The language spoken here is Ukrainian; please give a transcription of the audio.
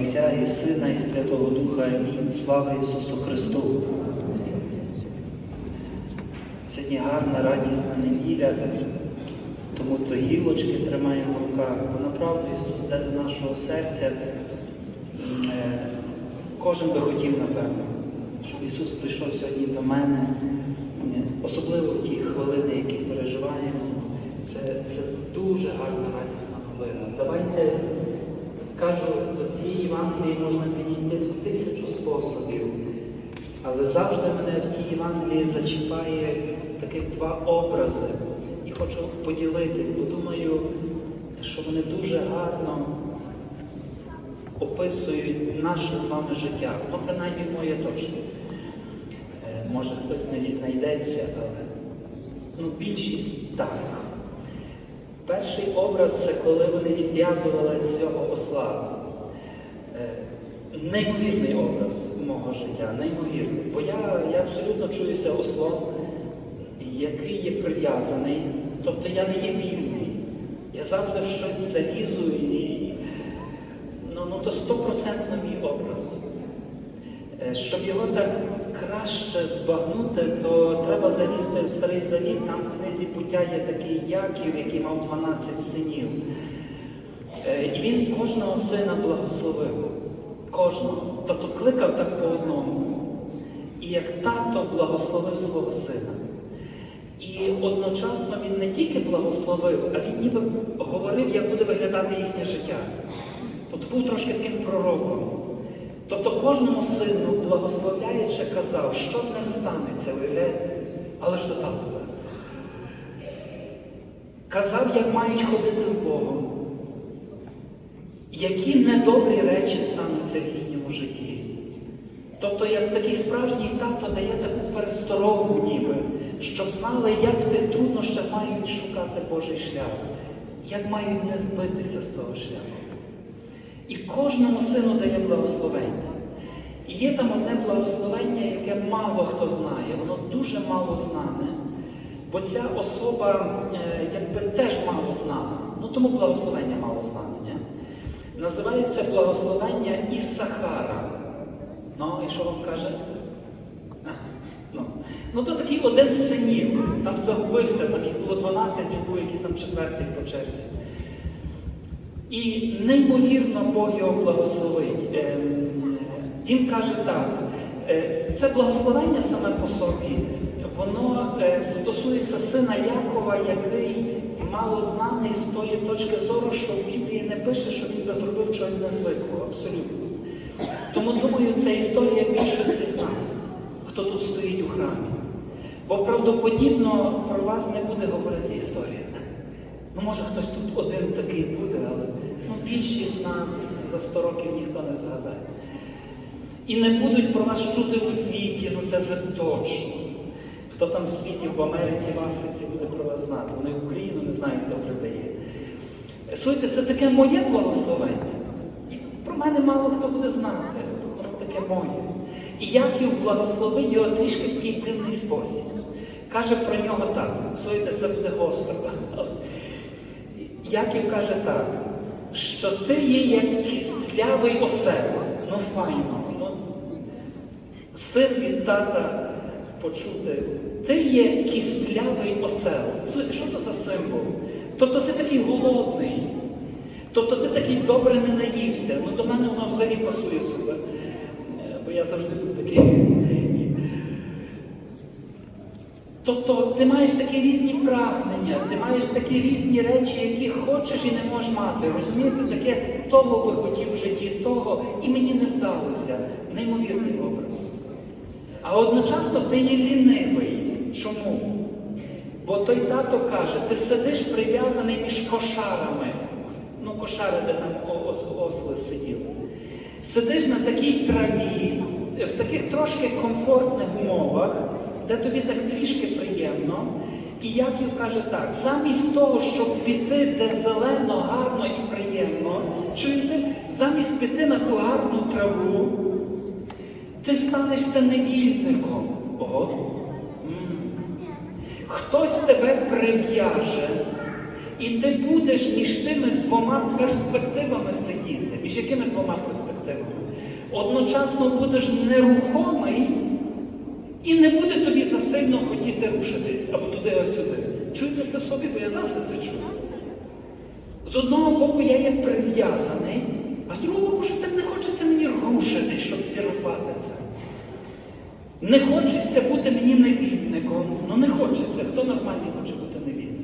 Отця і Сина, і Святого Духа, і слава Ісусу Христу. Сьогодні гарна, радісна неділя, тому то гілочки тримаємо в руках, бо направду Ісус йде до нашого серця. Е, Кожен би хотів, напевно, щоб Ісус прийшов сьогодні до мене, Е, особливо в ті хвилини, які переживаємо. Це, це дуже гарна, радісна новина. Давайте Кажу, до цієї Євангелії можна підійти в тисячу способів, але завжди мене в тій Євангелії зачіпає таких два образи. І хочу поділитись, бо думаю, що вони дуже гарно описують наше з вами життя. Ну, принаймні моє точно. Е, Може хтось не віднайдеться, але ну, більшість так. Перший образ це коли вони відв'язували з цього осла. Е, Неймовірний образ мого життя, неймовірний. Бо я, я абсолютно чуюся ослом, який є прив'язаний, тобто я не є вільний. Я завжди щось залізу і ну, ну то стопроцентно мій образ. Е, Щоб його так краще збагнути, то треба залізти в старий завіт. Там в книзі буття є такий Яків, який мав 12 синів. Е, І він кожного сина благословив. Кожного. Тобто кликав так по одному. І як тато благословив свого сина. І одночасно він не тільки благословив, а він ніби говорив, як буде виглядати їхнє життя. Тобто був трошки таким пророком. Тобто кожному сину, благословляючи, казав, що з ним станеться, уявляєте? Але ж то татове. Казав, як мають ходити з Богом, які недобрі речі стануться в їхньому житті. Тобто, як такий справжній тато дає таку пересторогу ніби, щоб знали, як в тих труднощах мають шукати Божий шлях, як мають не збитися з того шляху. І кожному сину дає благословення. І є там одне благословення, яке мало хто знає, воно дуже мало знане. Бо ця особа е, якби теж мало знана. Ну тому благословення мало знане. Ні? Називається благословення Ісахара. Ну, і що вам каже? Ну, ну то такий один з синів. Там загубився, там їх було 12, він був якийсь там четвертий по черзі. І неймовірно Бог його благословить. Ем, Він каже так, е, це благословення саме по собі, воно е, стосується сина Якова, який мало знаний з тої точки зору, що в Біблії не пише, що він би зробив щось незвиклого, абсолютно. Тому думаю, це історія більшості з нас, хто тут стоїть у храмі. Бо правдоподібно про вас не буде говорити історія. Ну, може, хтось тут один такий буде, але ну, більшість нас за 100 років ніхто не згадає. І не будуть про вас чути у світі, ну це вже точно. Хто там в світі, в Америці, в Африці буде про вас знати. Вони Україну не знають добре дає. Слухайте, це таке моє благословення. І про мене мало хто буде знати. Воно таке моє. І Яків благословив його трішки в такий дивний спосіб. Каже про нього так. Слухайте, це буде гостро. Яків каже так, що ти є як кістлявий осел. Ну файно. Ну, син від тата почути. Ти є кістлявий осел. Слухайте, що це за символ? Тобто ти такий голодний. Тобто ти такий добре не наївся. Ну до мене воно взагалі пасує супер. Е, Бо я завжди був такий. Тобто ти маєш такі різні прагнення, ти маєш такі різні речі, які хочеш і не можеш мати. Розумієте, таке того би хотів в житті, того, і мені не вдалося. Неймовірний образ. А одночасно ти є лінивий. Чому? Бо той тато каже, ти сидиш прив'язаний між кошарами. Ну, кошари, де там осли сиділи. Сидиш на такій траві, в таких трошки комфортних умовах, де тобі так трішки приємно. І Яків каже так: замість того, щоб піти, де зелено, гарно і приємно, чуєте, замість піти на ту гарну траву, ти станешся невільником. Ого. Хтось тебе прив'яже, І ти будеш між тими двома перспективами сидіти. Між якими двома перспективами? Одночасно будеш нерухомий і не буде тобі засильно хотіти рушитись або туди, або сюди. Чуєте це в собі, бо я завжди це чую. З одного боку, я є прив'язаний, а з другого боку, так не хочеться мені рушити, щоб сірувати це. Не хочеться бути мені невільником. Ну не хочеться. Хто нормальний хоче бути невільником?